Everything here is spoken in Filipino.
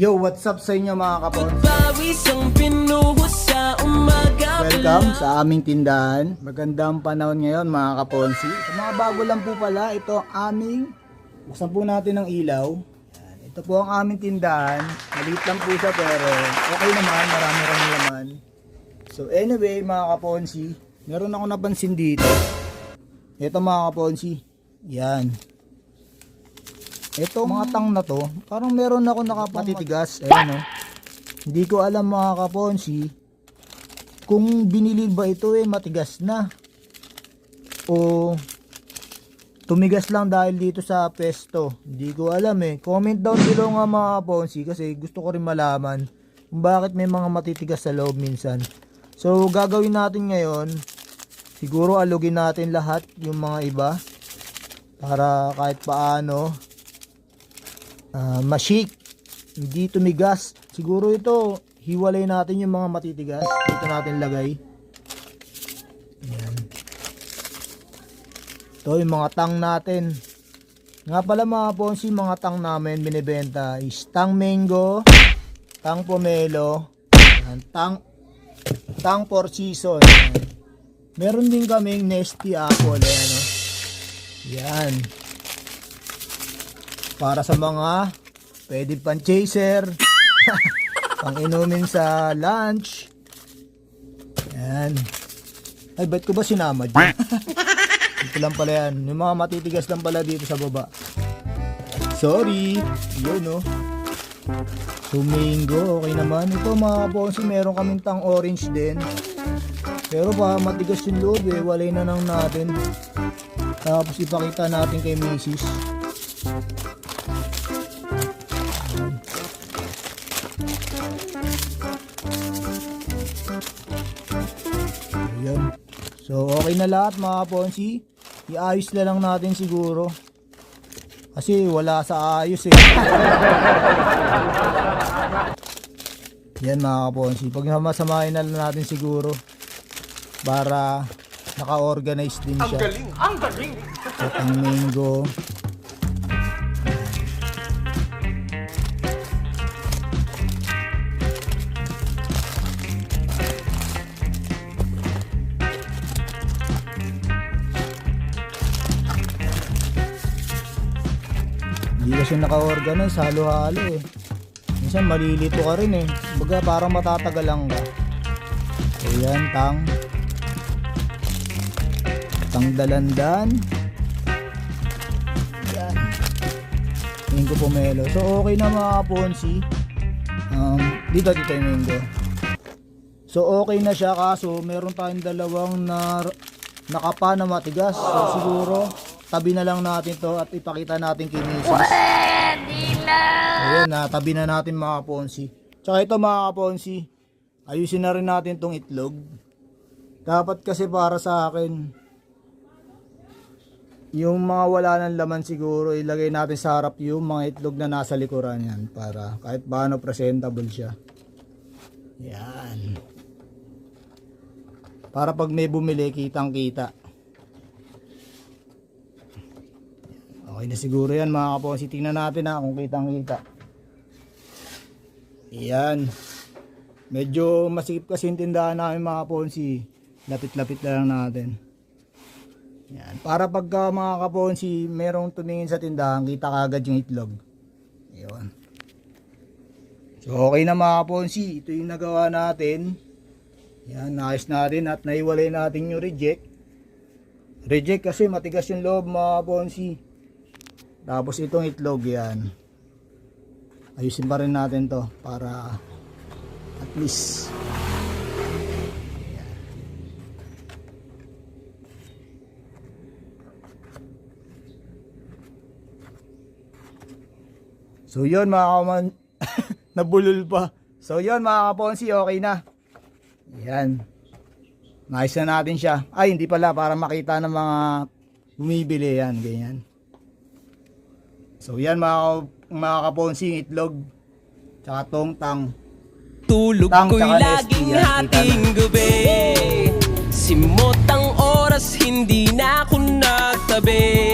Yo, what's up sa inyo mga kapon? Welcome sa aming tindahan. Magandang panahon ngayon mga kaponsi. Sa mga bago lang po pala, ito ang aming, buksan po natin ang ilaw. Yan. Ito po ang aming tindahan. Maliit lang po siya pero okay naman, marami rin laman. So anyway mga kaponsi, meron ako napansin dito. Ito mga kaponsi, yan. Ito mga tang na to, parang meron ako nakapatitigas. Ayan o. Hindi ko alam mga kaponsi, kung binili ba ito eh matigas na. O tumigas lang dahil dito sa pesto. Hindi ko alam eh. Comment down below nga mga ponsi kasi gusto ko rin malaman kung bakit may mga matitigas sa loob minsan. So gagawin natin ngayon siguro alugin natin lahat yung mga iba para kahit paano ah mashik hindi tumigas. Siguro ito hiwalay natin yung mga matitigas. Dito natin lagay. Ayan. ito yung mga tang natin. Nga pala mga ponsi mga tang namin binibenta is tang mango tang pomelo ayan, tang tang four season ayan. meron din kaming nesty apple ayan o yan para sa mga pwede pan chaser pang inumin sa lunch. Yan. Ay ba't ko ba sinama dyan? Dito lang pala yan. Yung mga matitigas lang pala dito sa baba. Sorry. Yun no? So mango okay naman. Ito mga bonsi meron kaming tang orange din. Pero pa matigas yung loob eh. Walay na lang natin. Tapos ipakita natin kay misis Ayan. So, okay na lahat mga ponsi. Iayos na lang natin siguro. Kasi wala sa ayos eh. Yan mga ponsi. Pag namasamahin na lang natin siguro. Para naka-organize din siya. Ang galing! Ang galing! At ang mango. Hindi kasi naka-organize, halo-halo eh. Minsan malilito ka rin eh. Baga parang matatagalan ka. Ayan, tang. Tang dalandan. Ayan. Mango pomelo. So okay na mga ponsi. Um, dito, dito yung mango. So okay na siya kaso meron tayong dalawang na nakapa na matigas. So siguro tabi na lang natin to at ipakita natin kay Mrs. Ayan na, tabi na natin mga ponsi. Tsaka ito mga ponsi, ayusin na rin natin tong itlog. Dapat kasi para sa akin, yung mga wala ng laman siguro, ilagay natin sa harap yung mga itlog na nasa likuran yan para kahit paano presentable siya. Yan. Para pag may bumili, kitang kita. Okay na siguro yan mga kaposi. Tingnan natin ha kung kitang kita. Yan. Medyo masikip kasi yung tindahan namin mga kaponsi. Lapit-lapit na lang natin. Yan. Para pagka mga kaponsi, merong tumingin sa tindahan, kita kagad yung itlog. Yun. So okay na mga kaponsi. Ito yung nagawa natin. Yan, naayos natin at naiwalay natin yung reject. Reject kasi matigas yung loob mga kaponsi. Tapos itong itlog yan. Ayusin pa rin natin to para at least. So yun mga kaman nabulol pa. So yun mga kaponsi okay na. Yan. Nice na natin siya. Ay hindi pala para makita ng mga bumibili yan ganyan. So yan mga, mga kaponsing itlog. Tsaka tong tang. Tulog Tang ko'y laging hating gabi Simot ang oras, hindi na ako nagtabi